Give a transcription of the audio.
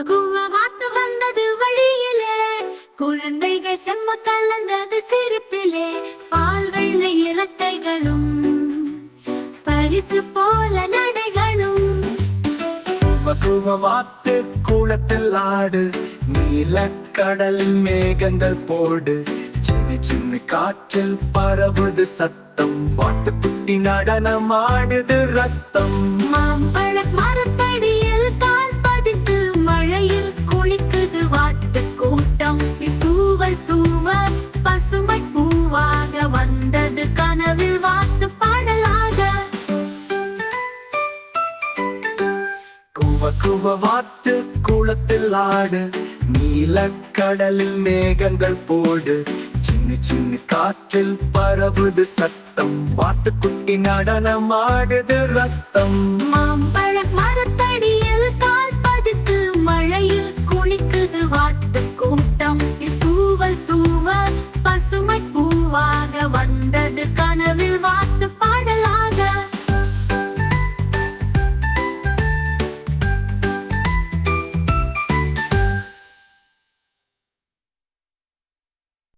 கும்ம கும்ம வாத்து வந்தது வழியிலே. குழந்தைகள் செம்ம கலந்தது சிரிப்பிலே. பால் வெள்ளை இரட்டைகளும் பரிசு போல நடைகளும். குவ வாத்து கூளத்தில் ஆடு நீலக்கடல் மேகங்கள் போடு. சின்ன சின்ன காற்றில் பரவுது சத்தம். வாத்துக்குட்டி நடனம் ஆடுது ரத்தம். பக்குவ வாத்து குளத்தில் ஆடு. நீல கடலில் மேகங்கள் போடு. சின்ன சின்ன காற்றில் பரவுது சத்தம். வாத்து குட்டி நடனமாடுது ரத்தம். மாம்பழ மரத்தடியில் கால் பதித்து மழையில் குளிக்குது வா